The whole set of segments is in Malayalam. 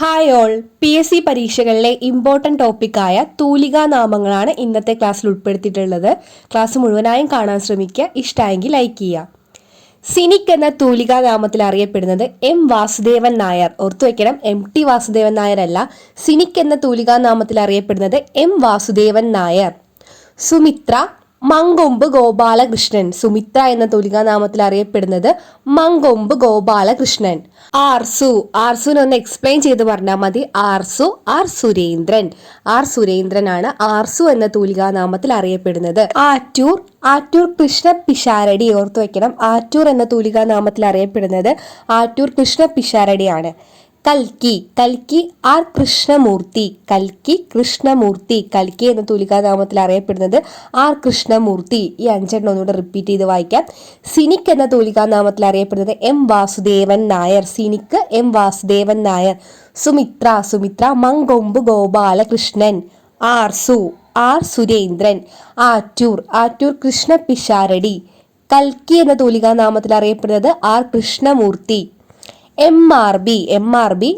Hi all P S C പരീക്ഷകളിലെ important ടോപ്പിക്കായ തൂലികാ നാമങ്ങളാണ് ഇന്നത്തെ ക്ലാസ്സിൽ ഉൾപ്പെടുത്തിയിട്ടുള്ളത്. ക്ലാസ് മുഴുവനായും കാണാൻ ശ്രമിക്കുക. ഇഷ്ടമായെങ്കിൽ ലൈക്ക് ചെയ്യുക. സിനിക് എന്ന തൂലികാ നാമത്തിൽ അറിയപ്പെടുന്നത് എം വാസുദേവൻ നായർ. ഓർത്തു വയ്ക്കണം എം ടി വാസുദേവൻ നായർ അല്ല. സിനിക് എന്ന തൂലികാ നാമത്തിൽ അറിയപ്പെടുന്നത് എം വാസുദേവൻ നായർ. സുമിത്ര മങ്കൊമ്പ് ഗോപാലകൃഷ്ണൻ. സുമിത്ര എന്ന തുലികാനാമത്തിൽ അറിയപ്പെടുന്നത് മങ്കൊമ്പ് ഗോപാലകൃഷ്ണൻ. ആർസു. ആർസുനൊന്ന് എക്സ്പ്ലെയിൻ ചെയ്ത് പറഞ്ഞാൽ മതി. ആർസു ആർ സുരേന്ദ്രൻ. ആർ സുരേന്ദ്രനാണ് ആർസു എന്ന തൂലികാനാമത്തിൽ അറിയപ്പെടുന്നത്. ആറ്റൂർ. ആറ്റൂർ കൃഷ്ണ പിഷാരടി. ഓർത്തു വെക്കണം. ആറ്റൂർ എന്ന തൂലികാനാമത്തിൽ അറിയപ്പെടുന്നത് ആറ്റൂർ കൃഷ്ണ പിഷാരടിയാണ്. കൽക്കി. കൽക്കി ആർ കൃഷ്ണമൂർത്തി. കൽക്കി കൃഷ്ണമൂർത്തി. കൽക്കി എന്ന തൂലികാനാമത്തിൽ അറിയപ്പെടുന്നത് ആർ കൃഷ്ണമൂർത്തി. ഈ അഞ്ചെണ്ണം ഒന്നുകൂടെ റിപ്പീറ്റ് ചെയ്ത് വായിക്കാം. സിനിക് എന്ന തൂലികാനാമത്തിൽ അറിയപ്പെടുന്നത് M Vasudevan Nair. Cynic M Vasudevan Nair. Sumitra Sumitra Mankombu Gopalakrishnan Arsu R Surendran Attoor Attoor Krishna Pisharody. കൽക്കി എന്ന തൂലികാനാമത്തിൽ അറിയപ്പെടുന്നത് R Krishnamoorthy. M R B M R B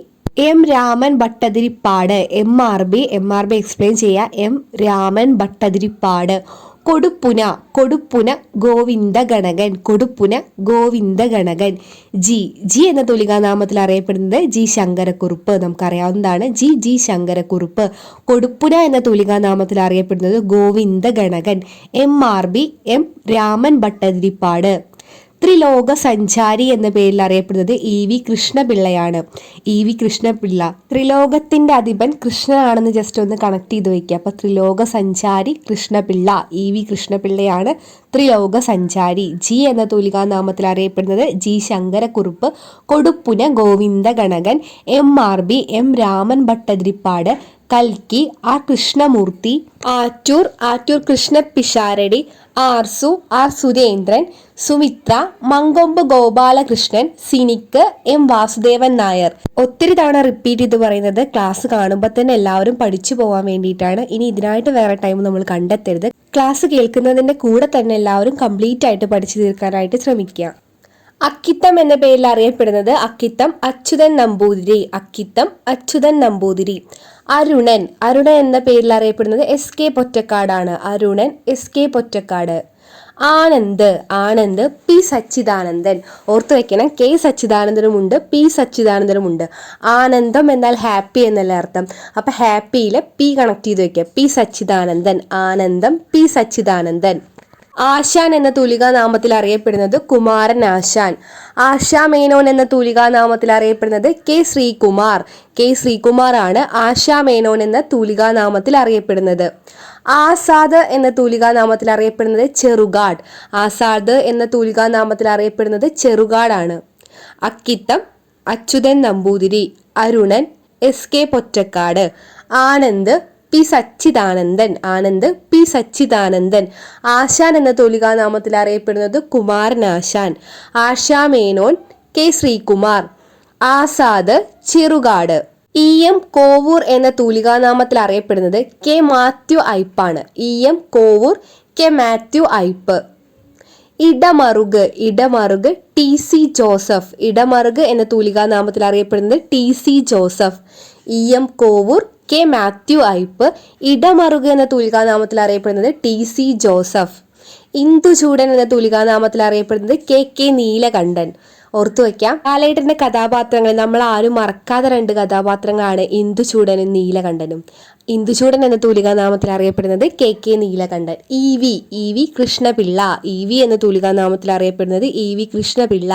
M Raman Bhattathiripad. M R B M R B explain ചെയ്യുക M Raman Bhattathiripad. Kodupunna Kodupunna Govinda Ganakan Kodupunna Govinda Ganakan G G എന്ന തുലികാനാമത്തിൽ അറിയപ്പെടുന്നത് ജി ശങ്കരക്കുറുപ്പ്. നമുക്കറിയാവുന്നതാണ് ജി ജി ശങ്കരക്കുറുപ്പ്. കൊടുപ്പുന എന്ന തുലികാനാമത്തിൽ അറിയപ്പെടുന്നത് Govinda Ganakan M R B M Raman Bhattathiripad. ത്രിലോക സഞ്ചാരി എന്ന പേരിൽ അറിയപ്പെടുന്നത് E V കൃഷ്ണപിള്ളയാണ്. E V Krishnapillai. ത്രിലോകത്തിന്റെ അധിപൻ കൃഷ്ണനാണെന്ന് ജസ്റ്റ് ഒന്ന് കണക്ട് ചെയ്ത് വയ്ക്കുക അപ്പൊ ത്രിലോക സഞ്ചാരി കൃഷ്ണപിള്ള. ഇ വി കൃഷ്ണപിള്ളയാണ് ത്രിലോക സഞ്ചാരി ജി എന്ന തൂലികാ നാമത്തിൽ അറിയപ്പെടുന്നത് G Sankarakurup Kodupunna Govinda Ganakan M R B M Raman Bhattathiripad കൽക്കി R Krishnamoorthy Attoor Attoor Krishna Pisharody Arsu R Surendran Sumitra Mankombu Gopalakrishnan Cynic M Vasudevan Nair. ഒത്തിരി തവണ റിപ്പീറ്റ് ചെയ്ത് പറയുന്നത് ക്ലാസ് കാണുമ്പോൾ തന്നെ എല്ലാവരും പഠിച്ചു പോകാൻ വേണ്ടിയിട്ടാണ്. ഇനി ഇതിനായിട്ട് വേറെ ടൈം നമ്മൾ കണ്ടെത്തരുത്. ക്ലാസ് കേൾക്കുന്നതിന്റെ കൂടെ തന്നെ എല്ലാവരും കംപ്ലീറ്റ് ആയിട്ട് പഠിച്ചു തീർക്കാനായിട്ട് ശ്രമിക്കുക. അക്കിത്തം എന്ന പേരിൽ അറിയപ്പെടുന്നത് അക്കിത്തം അച്യുതൻ നമ്പൂതിരി അക്കിത്തം അച്യുതൻ നമ്പൂതിരി. അരുണൻ അരുണൻ എന്ന പേരിൽ അറിയപ്പെടുന്നത് S K പൊറ്റക്കാടാണ്. Arunan S K Pottekkad. Anand Anand P Sachidanandan. ഓർത്തു വെക്കണം കെ സച്ചിദാനന്ദനുമുണ്ട് പി സച്ചിദാനന്ദനുമുണ്ട് ആനന്ദം എന്നാൽ ഹാപ്പി എന്നല്ല അർത്ഥം. അപ്പൊ ഹാപ്പിയിൽ പി കണക്ട് ചെയ്ത് വെക്കുക. പി സച്ചിദാനന്ദൻ ആനന്ദം പി സച്ചിദാനന്ദൻ. ആശാൻ എന്ന തൂലികാ നാമത്തിൽ അറിയപ്പെടുന്നത് കുമാരൻ ആശാൻ. ആശാ മേനോൻ എന്ന തൂലികാ നാമത്തിൽ അറിയപ്പെടുന്നത് കെ ശ്രീകുമാർ. കെ ശ്രീകുമാർ ആണ് ആശാ മേനോൻ എന്ന തൂലികാ നാമത്തിൽ അറിയപ്പെടുന്നത്. ആസാദ് എന്ന തൂലികാ നാമത്തിൽ അറിയപ്പെടുന്നത് ചെറുകാട്. ആസാദ് എന്ന തൂലികാ നാമത്തിൽ അറിയപ്പെടുന്നത് ചെറുകാടാണ്. Akkitham Achuthan Namboothiri Arunan S K Pottekkad Anand P Sachidanandan Anand P Sachidanandan. Asan എന്ന നാമത്തിൽ അറിയപ്പെടുന്നത് Kumaran Asan. Asha Menon K Sreekumar. Azad Cherukad. E M Kovoor എന്ന തൂലികാനാമത്തിൽ അറിയപ്പെടുന്നത് K Mathew ഐപ്പാണ് E M Kovoor K Mathew Aipe Idamaruku Idamaruku T C Joseph. Idamaruku എന്ന തൂലികാനാമത്തിൽ അറിയപ്പെടുന്നത് T C Joseph. E M Kovoor K Mathew Aipe Idamaruku എന്ന തൂലികാനാമത്തിൽ അറിയപ്പെടുന്നത് ടി സി ജോസഫ്. ഇന്ദുചൂടൻ എന്ന തൂലികാനാമത്തിൽ അറിയപ്പെടുന്നത് കെ കെ നീലകണ്ഠൻ. ഓർത്തു വയ്ക്കാം ലാലേട്ടന്റെ കഥാപാത്രങ്ങൾ നമ്മൾ ആരും മറക്കാത്ത രണ്ട് കഥാപാത്രങ്ങളാണ് ഇന്ദുചൂടനും നീലകണ്ഠനും. ഇന്ദുചൂടൻ എന്ന തൂലികാനാമത്തിൽ അറിയപ്പെടുന്നത് K K Neelakantan. E V E V Krishnapillai. E V എന്ന തൂലികാനാമത്തിൽ അറിയപ്പെടുന്നത് E V Krishnapillai.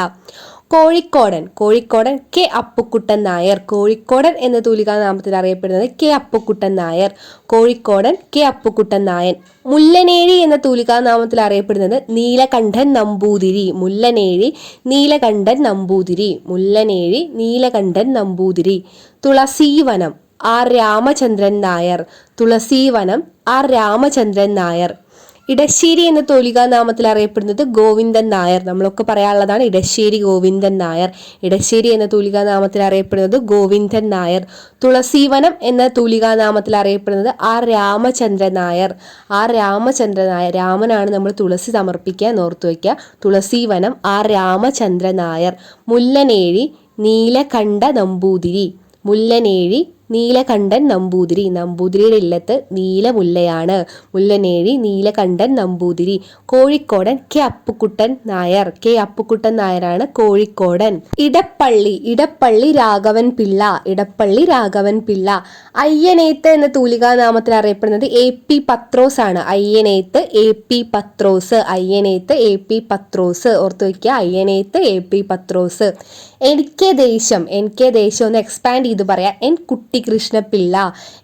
Kozhikodan Kozhikodan K Appukuttan Nair. Kozhikodan എന്ന തൂലികാ നാമത്തിൽ അറിയപ്പെടുന്നത് കെ അപ്പുക്കുട്ടൻ നായർ. കോഴിക്കോടൻ കെ അപ്പുക്കുട്ടൻ നായൻ. മുല്ലനേഴി എന്ന തൂലികാ നാമത്തിൽ അറിയപ്പെടുന്നത് നീലകണ്ഠൻ നമ്പൂതിരി. മുല്ലനേഴി നീലകണ്ഠൻ നമ്പൂതിരി. മുല്ലനേഴി നീലകണ്ഠൻ നമ്പൂതിരി. തുളസീവനം ആർ രാമചന്ദ്രൻ നായർ. തുളസീവനം ആർ രാമചന്ദ്രൻ നായർ. ഇടശ്ശേരി എന്ന തോലിക നാമത്തിൽ അറിയപ്പെടുന്നത് ഗോവിന്ദൻ നായർ. നമ്മളൊക്കെ പറയാനുള്ളതാണ് ഇടശ്ശേരി ഗോവിന്ദൻ നായർ. ഇടശ്ശേരി എന്ന തൂലികാ നാമത്തിൽ അറിയപ്പെടുന്നത് ഗോവിന്ദൻ നായർ. തുളസീവനം എന്ന തൂലികാ നാമത്തിൽ അറിയപ്പെടുന്നത് ആർ രാമചന്ദ്രൻ നായർ. ആർ രാമചന്ദ്രൻ നായർ രാമനാണ് നമ്മൾ തുളസി സമർപ്പിക്കുക ഓർത്തു വയ്ക്കുക. തുളസീവനം ആർ രാമചന്ദ്രൻ നായർ. മുല്ലനേഴി നീലകണ്ഠ നമ്പൂതിരി. മുല്ലനേഴി നീലകണ്ഠൻ നമ്പൂതിരി. നമ്പൂതിരിയുടെ ഇല്ലത്ത് നീലമുല്ലയാണ് മുല്ലനേഴി നീലകണ്ഠൻ നമ്പൂതിരി. കോഴിക്കോടൻ കെ അപ്പുക്കുട്ടൻ നായർ. കെ അപ്പുക്കുട്ടൻ നായരാണ് കോഴിക്കോടൻ. ഇടപ്പള്ളി ഇടപ്പള്ളി രാഘവൻ പിള്ള. ഇടപ്പള്ളി രാഘവൻ പിള്ള. അയ്യനേത്ത് എന്ന തൂലികാനാമത്തിൽ അറിയപ്പെടുന്നത് എ പി പത്രോസ് ആണ്. Ayyaneth A P Pathrose. Ayyaneth A P Pathrose. ഓർത്തു വയ്ക്കുക. Ayyaneth A P Pathrose. N K Desam N K Desam ഒന്ന് എക്സ്പാൻഡ് ചെയ്ത് പറയാം. N Kuttikrishnapillai.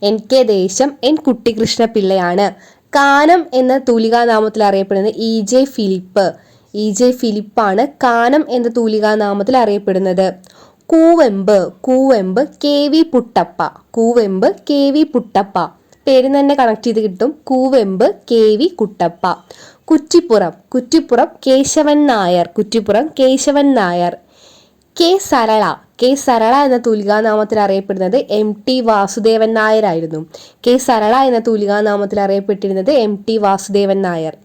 N K Desam N കുട്ടികൃഷ്ണപിള്ളയാണ്. Kanam എന്ന തൂലികാനാമത്തിൽ അറിയപ്പെടുന്നത് E J Philip. E J ഫിലിപ്പാണ് Kanam എന്ന തൂലികാനാമത്തിൽ അറിയപ്പെടുന്നത്. Kuvempu Kuvempu K V Puttappa. Kuvempu K V Puttappa. പേര് തന്നെ കണക്ട് ചെയ്ത് കിട്ടും. Kuvempu K V Kuttappa. Kuttippuram Kuttippuram Kesavan Nair Kuttippuram Kesavan Nair. K Sarala K Sarala എന്ന തൂലികാനാമത്തിൽ അറിയപ്പെടുന്നത് എം ടി വാസുദേവൻ നായരായിരുന്നു. കെ സരള എന്ന തൂലികാനാമത്തിൽ അറിയപ്പെട്ടിരുന്നത് എം ടി വാസുദേവൻ നായർ.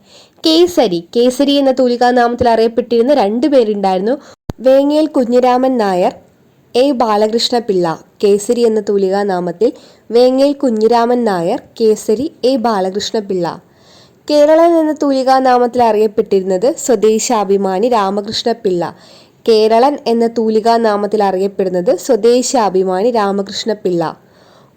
കേസരി കേസരി എന്ന തൂലികാനാമത്തിൽ അറിയപ്പെട്ടിരുന്ന രണ്ടു പേരുണ്ടായിരുന്നു. വേങ്ങേൽ കുഞ്ഞിരാമൻ നായർ എ ബാലകൃഷ്ണ പിള്ള. കേസരി എന്ന തൂലികാനാമത്തിൽ വേങ്ങേൽ കുഞ്ഞിരാമൻ നായർ കേസരി എ ബാലകൃഷ്ണ പിള്ള. കേരളൻ എന്ന തൂലികാനാമത്തിൽ അറിയപ്പെട്ടിരുന്നത് സ്വദേശാഭിമാനി രാമകൃഷ്ണ പിള്ള. കേരളൻ എന്ന തൂലികാ നാമത്തിൽ അറിയപ്പെടുന്നത് Swadeshabhimani Ramakrishna Pillai.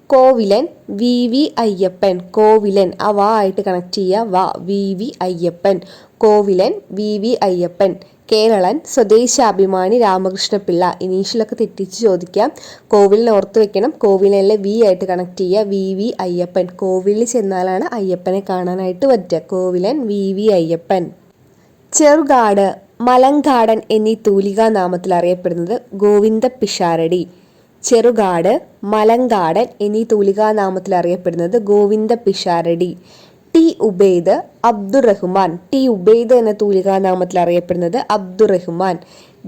Kovilan V V Ayyappan. Kovilan ആ വാ ആയിട്ട് കണക്ട് ചെയ്യുക. വാ V V Ayyappan. Kovilan V V Ayyappan. Keralan Swadeshabhimani Ramakrishna Pillai. ഇനീഷ്യലൊക്കെ തെറ്റിച്ച് ചോദിക്കാം. കോവിലിനെ ഓർത്ത് വെക്കണം. കോവിലിനെ വി ആയിട്ട് കണക്ട് ചെയ്യുക. V V Ayyappan. കോവിലിൽ ചെന്നാലാണ് അയ്യപ്പനെ കാണാനായിട്ട് പറ്റുക. Kovilan V V Ayyappan. Cherukad Malankadan എന്നീ തൂലികാ നാമത്തിൽ അറിയപ്പെടുന്നത് ഗോവിന്ദ പിഷാരടി. ചെറുകാട് മലങ്കാടൻ എന്നീ തൂലികാ നാമത്തിൽ അറിയപ്പെടുന്നത് ഗോവിന്ദ പിഷാരടി. ടി ഉബൈദ് അബ്ദുറഹ്മാൻ ടി ഉബൈദ് എന്ന തൂലികാ നാമത്തിൽ അറിയപ്പെടുന്നത് Abdurahman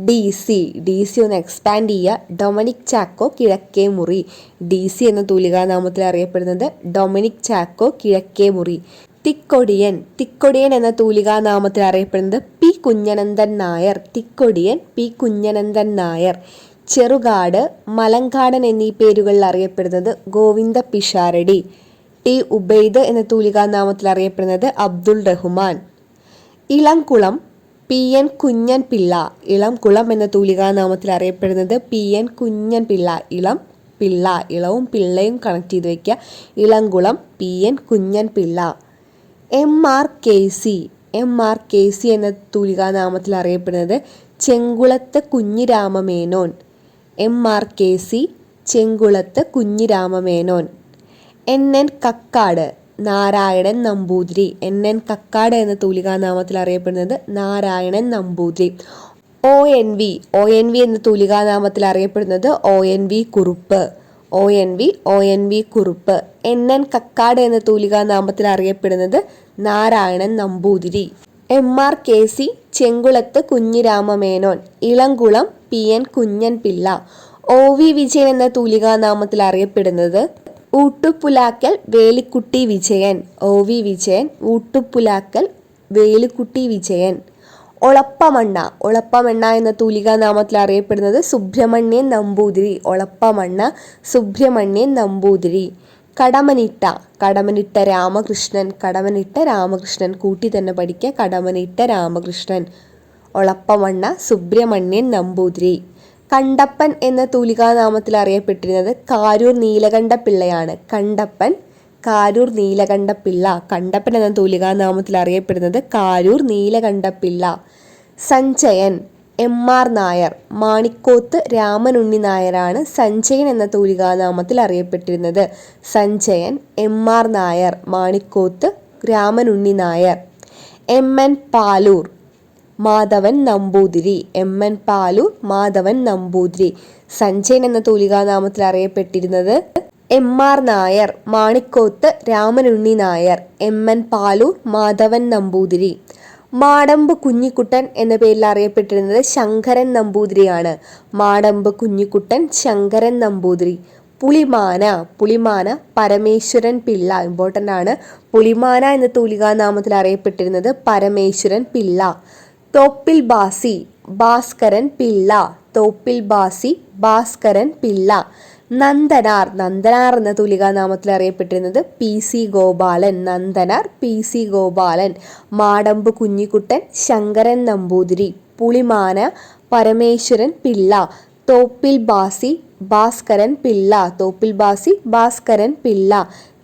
D C D C ഒന്ന് എക്സ്പാൻഡ് ചെയ്യുക. ഡൊമിനിക് ചാക്കോ കിഴക്കേ മുറി. ഡി സി എന്ന തൂലികാ നാമത്തിൽ അറിയപ്പെടുന്നത് ഡൊമിനിക് ചാക്കോ കിഴക്കേ മുറി. തിക്കൊടിയൻ. തിക്കൊടിയൻ എന്ന തൂലികാ നാമത്തിൽ അറിയപ്പെടുന്നത് പി കുഞ്ഞനന്ദൻ നായർ. തിക്കൊടിയൻ പി കുഞ്ഞനന്ദൻ നായർ. ചെറുകാട് മലങ്കാടൻ എന്നീ പേരുകളിൽ അറിയപ്പെടുന്നത് ഗോവിന്ദ പിഷാരടി. ടി ഉബൈദ് എന്ന തൂലികാ നാമത്തിൽ അറിയപ്പെടുന്നത് അബ്ദുൾ റഹ്മാൻ. ഇളംകുളം പി എൻ കുഞ്ഞൻ പിള്ള ഇളംകുളം എന്ന തൂലികാ നാമത്തിൽ അറിയപ്പെടുന്നത് പി എൻ കുഞ്ഞൻ പിള്ള ഇളം പിള്ള. ഇളവും പിള്ളയും കണക്ട് ചെയ്ത് വയ്ക്കുക. Elamkulam P N Kunjan Pillai M R K C M R K C എന്ന തൂലികാനാമത്തിൽ അറിയപ്പെടുന്നത് Chenkulath Kunjiramamenon. M R K C Chenkulath Kunjiramamenon. N N Kakkad Narayanan Namboothiri. N N Kakkad എന്ന തൂലികാനാമത്തിൽ അറിയപ്പെടുന്നത് Narayanan Namboothiri. O N V O N V എന്ന തൂലികാനാമത്തിൽ അറിയപ്പെടുന്നത് O N V Kurup. O N V O N V Kurup. N N Kakkad എന്ന തൂലികാ നാമത്തിൽ അറിയപ്പെടുന്നത് Narayanan Namboothiri. M R K C Chenkulath Kunjiramamenon. Elamkulam P N Kunjan Pillai O V Vijayan എന്ന തൂലികാ നാമത്തിൽ അറിയപ്പെടുന്നത് Oottupulakkal Velikkutty Vijayan. O V Vijayan Oottupulackal Velikkutty Vijayan. Olappamanna. Olappamanna എന്ന തൂലികാ നാമത്തിൽ അറിയപ്പെടുന്നത് സുബ്രഹ്മണ്യൻ നമ്പൂതിരി. ഒളപ്പമണ്ണ സുബ്രഹ്മണ്യൻ നമ്പൂതിരി. കടമനിട്ട. കടമനിട്ട രാമകൃഷ്ണൻ. കടമനിട്ട രാമകൃഷ്ണൻ. കൂട്ടി തന്നെ പഠിക്കുക കടമനിട്ട രാമകൃഷ്ണൻ. ഒളപ്പമണ്ണ സുബ്രഹ്മണ്യൻ നമ്പൂതിരി. കണ്ടപ്പൻ എന്ന തൂലികാനാമത്തിൽ അറിയപ്പെട്ടിരുന്നത് കാരൂർ നീലകണ്ഠ പിള്ളയാണ്. കണ്ടപ്പൻ കാരൂർ നീലകണ്ഠപിള്ള കണ്ടപ്പൻ എന്ന തൂലികാ നാമത്തിൽ അറിയപ്പെടുന്നത് കാരൂർ നീലകണ്ഠപിള്ള സഞ്ജയൻ എം ആർ നായർ മാണിക്കോത്ത് രാമനുണ്ണി നായരാണ് സഞ്ജയൻ എന്ന തൂലികാനാമത്തിൽ അറിയപ്പെട്ടിരുന്നത്. Sanjayan M R Nair Manikoth Ramunni Nair. M N Paloor Madhavan Namboothiri. M N Paloor Madhavan Namboothiri. Sanjayan എന്ന തൂലികാനാമത്തിൽ അറിയപ്പെട്ടിരുന്നത് M R Nair Manikoth Ramunni Nair M N Paloor Madhavan Namboothiri. Madampu Kunjikuttan എന്ന പേരിൽ അറിയപ്പെട്ടിരുന്നത് ശങ്കരൻ നമ്പൂതിരിയാണ്. മാടമ്പ് കുഞ്ഞിക്കുട്ടൻ ശങ്കരൻ നമ്പൂതിരി. പുളിമാന പുളിമാന പരമേശ്വരൻ പിള്ള ഇമ്പോർട്ടന്റ് ആണ്. പുളിമാന എന്ന തൂലികാ നാമത്തിൽ അറിയപ്പെട്ടിരുന്നത് പരമേശ്വരൻ പിള്ള. തോപ്പിൽ ബാസി ഭാസ്കരൻ പിള്ള. തോപ്പിൽ ബാസി ഭാസ്കരൻ പിള്ള. നന്ദനാർ. നന്ദനാർ എന്ന തുലികാ നാമത്തിൽ അറിയപ്പെട്ടിരുന്നത് P C Gopalan. Nandanar P C Gopalan. Madampu Kunjikuttan Sankaran Namboothiri. Pulimana Parameswaran Pillai. Thoppil Basi Bhaskaran Pillai. Thoppil Basi Bhaskaran Pillai.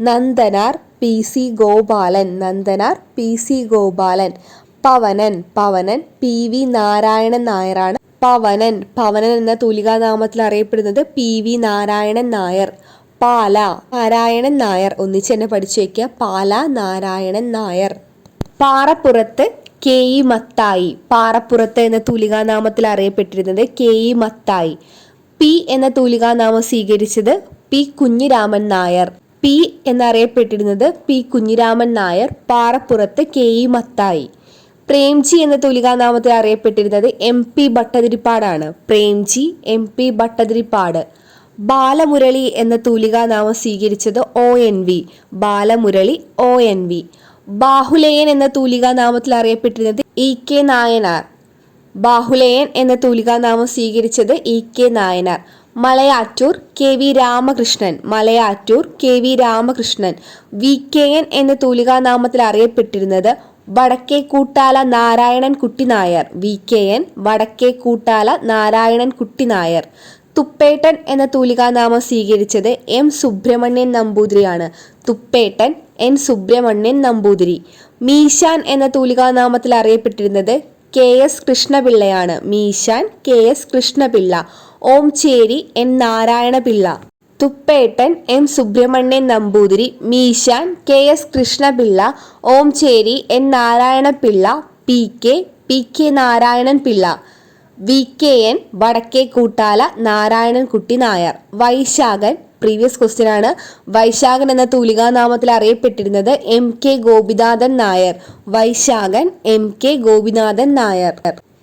Nandanar P C Gopalan. Nandanar P C Gopalan. Pavanan. Pavanan P V Narayanan നായരാണ്. പവനൻ. പവനൻ എന്ന തൂലികാനാമത്തിൽ അറിയപ്പെടുന്നത് പി വി നാരായണൻ നായർ. പാല. നാരായണൻ നായർ. ഒന്നിച്ച് തന്നെ പഠിച്ചു വയ്ക്കുക പാല നാരായണൻ നായർ. Parappurath K E Mathai. പാറപ്പുറത്ത് എന്ന തൂലികാനാമത്തിൽ അറിയപ്പെട്ടിരുന്നത് കെ ഇ മത്തായി. പി എന്ന തൂലികാനാമം സ്വീകരിച്ചത് P Kunhiraman Nair. P എന്നറിയപ്പെട്ടിരുന്നത് P Kunjiraman Nair. Parappurath K E Mathai. Premji എന്ന തൂലികാനാമത്തിൽ അറിയപ്പെട്ടിരുന്നത് M P ഭട്ടതിരിപ്പാടാണ്. Premji M P Bhattathiripad. Balamurali എന്ന തൂലികാനാമം സ്വീകരിച്ചത് O N V. Balamurali O N V. Bahuleyan എന്ന തൂലികാനാമത്തിൽ അറിയപ്പെട്ടിരുന്നത് ഇ കെ നായനാർ. ബാഹുലയൻ എന്ന തൂലികാനാമം സ്വീകരിച്ചത് E K Nayanar. Malayattoor K V Ramakrishnan. Malayattoor K V Ramakrishnan. V K N എന്ന തൂലികാനാമത്തിൽ അറിയപ്പെട്ടിരുന്നത് വടക്കേ കൂട്ടാല നാരായണൻ കുട്ടി Nair. V. K. N. Vadakke Koottala Narayanan കുട്ടി നായർ. തുപ്പേട്ടൻ എന്ന തൂലികാനാമം സ്വീകരിച്ചത് എം സുബ്രഹ്മണ്യൻ നമ്പൂതിരിയാണ്. തുപ്പേട്ടൻ എൻ സുബ്രഹ്മണ്യൻ നമ്പൂതിരി. മീശാൻ എന്ന തൂലികാനാമത്തിൽ അറിയപ്പെട്ടിരുന്നത് K. S. കൃഷ്ണപിള്ളയാണ്. Meeshan K. S. Krishnapillai. Om Cheri N Narayanapillai. Thuppettan M Subrahmanyan Namboothiri Meeshan K S Krishnapillai Omcheri N Narayanapillai P K P K Narayanan Pillai V K N Vadakke Koottala Narayanankutty Nair Vaisakhan previous question ആണ്. വൈശാഖൻ എന്ന തൂലികാനാമത്തിൽ അറിയപ്പെട്ടിരുന്നത് M K Gopinathan Nair Vaisakhan M K Gopinathan Nair.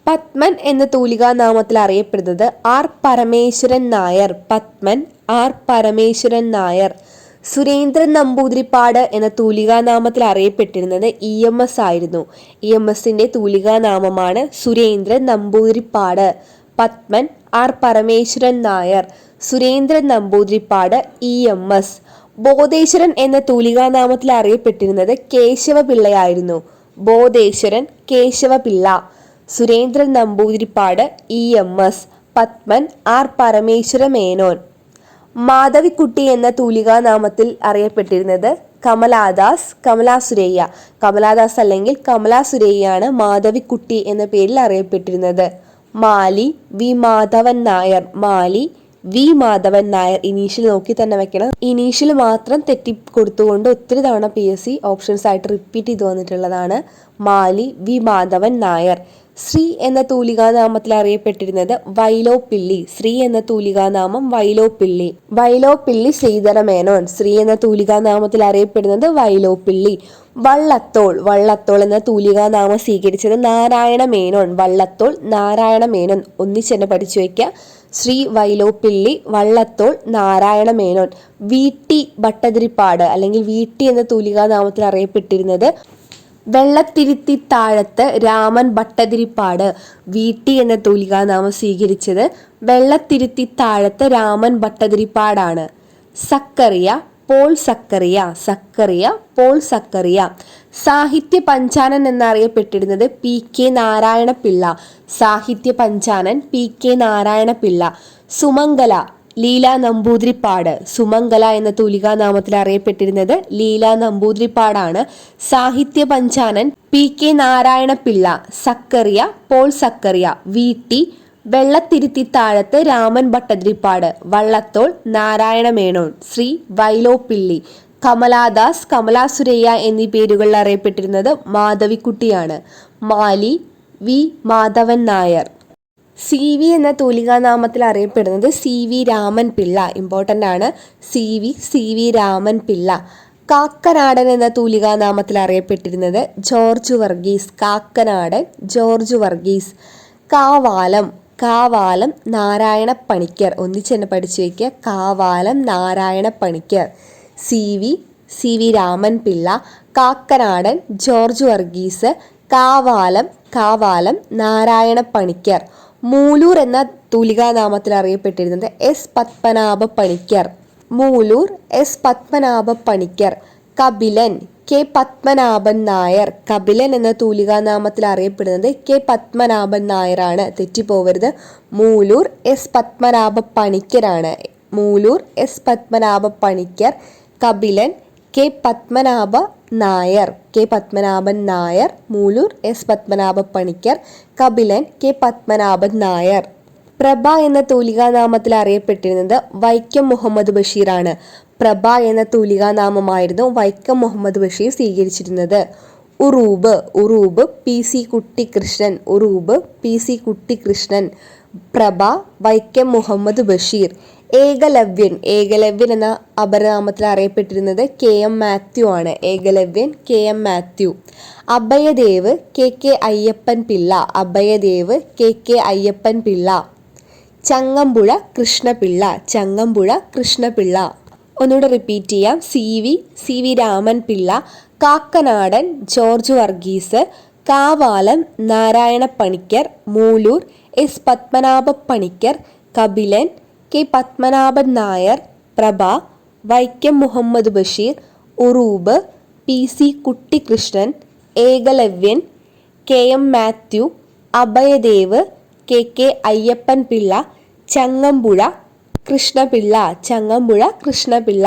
Padman എന്ന തൂലികാനാമത്തിൽ അറിയപ്പെടുന്നത് ആർ പരമേശ്വരൻ നായർ പത്മൻ ആർ പരമേശ്വരൻ നായർ. സുരേന്ദ്രൻ നമ്പൂതിരിപ്പാട് എന്ന തൂലികാനാമത്തിൽ അറിയപ്പെട്ടിരുന്നത് ഇ എം എസ് ആയിരുന്നു. ഇ എം എസിന്റെ തൂലികാനാമമാണ് Surendran Namboothiripad. Padman R Parameswaran Nair. Surendran Namboothiripad E M S. Bodheswaran എന്ന തൂലികാനാമത്തിൽ അറിയപ്പെട്ടിരുന്നത് കേശവപിള്ളയായിരുന്നു. Bodheswaran Keshavapillai. Surendran Namboothiripad E M S. Padman R Parameswara Menon Madhavikutty എന്ന തൂലികാ നാമത്തിൽ അറിയപ്പെട്ടിരുന്നത് കമലാദാസ് കമലാ സുരയ്യ കമലാദാസ് അല്ലെങ്കിൽ കമലാ സുരയ്യാണ് മാധവിക്കുട്ടി എന്ന പേരിൽ അറിയപ്പെട്ടിരുന്നത്. Mali V Madhavan Nair. Mali V Madhavan Nair. Initial നോക്കി തന്നെ വെക്കണം. ഇനീഷ്യൽ മാത്രം തെറ്റി കൊടുത്തുകൊണ്ട് ഒത്തിരി തവണ പി എസ് സി ഓപ്ഷൻസ് ആയിട്ട് റിപ്പീറ്റ് ചെയ്തു വന്നിട്ടുള്ളതാണ് മാലി വി മാധവൻ നായർ. ശ്രീ എന്ന തൂലികാനാമത്തിൽ അറിയപ്പെട്ടിരുന്നത് വൈലോപ്പിള്ളി. ശ്രീ എന്ന തൂലികാനാമം വൈലോപ്പിള്ളി. വൈലോപ്പിള്ളി ശ്രീധരമേനോൻ. ശ്രീ എന്ന തൂലികാനാമത്തിൽ അറിയപ്പെടുന്നത് വൈലോപ്പിള്ളി. വള്ളത്തോൾ. വള്ളത്തോൾ എന്ന തൂലികാനാമം സ്വീകരിച്ചത് നാരായണ മേനോൻ വള്ളത്തോൾ നാരായണ മേനോൻ ഒന്നിച്ചെന്നെ പഠിച്ചു വയ്ക്കുക. ശ്രീ വൈലോപ്പിള്ളി വള്ളത്തോൾ നാരായണ മേനോൻ വീട്ടി ഭട്ടതിരിപ്പാട് അല്ലെങ്കിൽ വീട്ടി എന്ന തൂലികാനാമത്തിൽ അറിയപ്പെട്ടിരുന്നത് വെള്ളത്തിരുത്തി താഴത്ത് രാമൻ ഭട്ടതിരിപ്പാട് വീട്ടി എന്ന തൂലികാനാമം സ്വീകരിച്ചത് വെള്ളത്തിരുത്തി താഴത്ത് രാമൻ ഭട്ടതിരിപ്പാടാണ്. Zacharia Paul Zacharia Zacharia Paul Zacharia. സാഹിത്യ Panchanan എന്നറിയപ്പെട്ടിരുന്നത് P K Narayana Pillai Sahitya Panchanan P K Narayana Pillai Sumangala Leela Namboothiripad Sumangala എന്ന തൂലികാനാമത്തിൽ അറിയപ്പെട്ടിരുന്നത് Leela നമ്പൂതിരിപ്പാടാണ്. Sahitya Panchanan P K Narayanapillai Zacharia Paul Zacharia V T Vellathiruthi Thazhathu Raman Bhattathiripad Vallathol Narayana Menon Shri Vyloppilly Kamala Das Kamala Surayya എന്നീ പേരുകളിൽ അറിയപ്പെട്ടിരുന്നത് മാധവിക്കുട്ടിയാണ്. Mali V Madhavan Nair. C V എന്ന തൂലികാനാമത്തിൽ അറിയപ്പെടുന്നത് C V Raman Pillai. Important ആണ്. C V C V Raman Pillai. Kakkanadan എന്ന തൂലികാനാമത്തിൽ അറിയപ്പെട്ടിരുന്നത് ജോർജ് വർഗീസ് കാക്കനാടൻ ജോർജ് വർഗീസ്. കാവാലം കാവാലം നാരായണ പണിക്കർ. ഒന്നിച്ചെന്നെ പഠിച്ചു വയ്ക്കുക Kavalam Narayana Panicker. C V C V Raman Pillai. Kakkanadan George Varghese. Kavalam Kavalam Narayana Panicker. Mooloor എന്ന തൂലികാനാമത്തിൽ അറിയപ്പെട്ടിരുന്നത് S Padmanabha Panicker Mooloor S Padmanabha Panicker Kapilan K Padmanabhan Nair. Kapilan എന്ന തൂലികാനാമത്തിൽ അറിയപ്പെടുന്നത് കെ പത്മനാഭൻ നായരാണ്. തെറ്റിപ്പോവരുത്. Mooloor S Padmanabha പണിക്കരാണ് Moolur S Padmanabha Panicker Kapilan K Padmanabha Nair K Padmanabhan Nair Moolur S Padmanabha Panicker Kapilan K Padmanabhan Nair. Prabha എന്ന തൂലികാനാമത്തിൽ അറിയപ്പെട്ടിരുന്നത് വൈക്കം മുഹമ്മദ് ബഷീറാണ്. പ്രഭ എന്ന തൂലികാനാമമായിരുന്നു Vaikom Muhammad Basheer സ്വീകരിച്ചിരുന്നത്. Uroob Uroob P C Kuttikrishnan Uroob P C Kuttikrishnan Prabha Vaikom Muhammad Basheer. Ekalavyan. Ekalavyan എന്ന അപരനാമത്തിൽ അറിയപ്പെട്ടിരുന്നത് കെ എം മാത്യു ആണ്. Ekalavyan K M Mathew. Abhayadev K K Ayyappan Pillai. Abhayadev K K Ayyappan Pillai. Changampuzha Krishnapillai. Changampuzha Krishnapillai. ഒന്നുകൂടെ റിപ്പീറ്റ് ചെയ്യാം. C V C V Raman Pillai Kakkanadan George Varghese Kavalam Narayana Panicker Moolur S Padmanabha Panicker Kapilan K Padmanabhan Nair Prabha Vaikom Muhammad Basheer Uroob P C Kuttikrishnan Ekalavyan K M Mathew Abhayadev K K Ayyappan Pillai Changampuzha Krishnapillai Changampuzha Krishnapillai.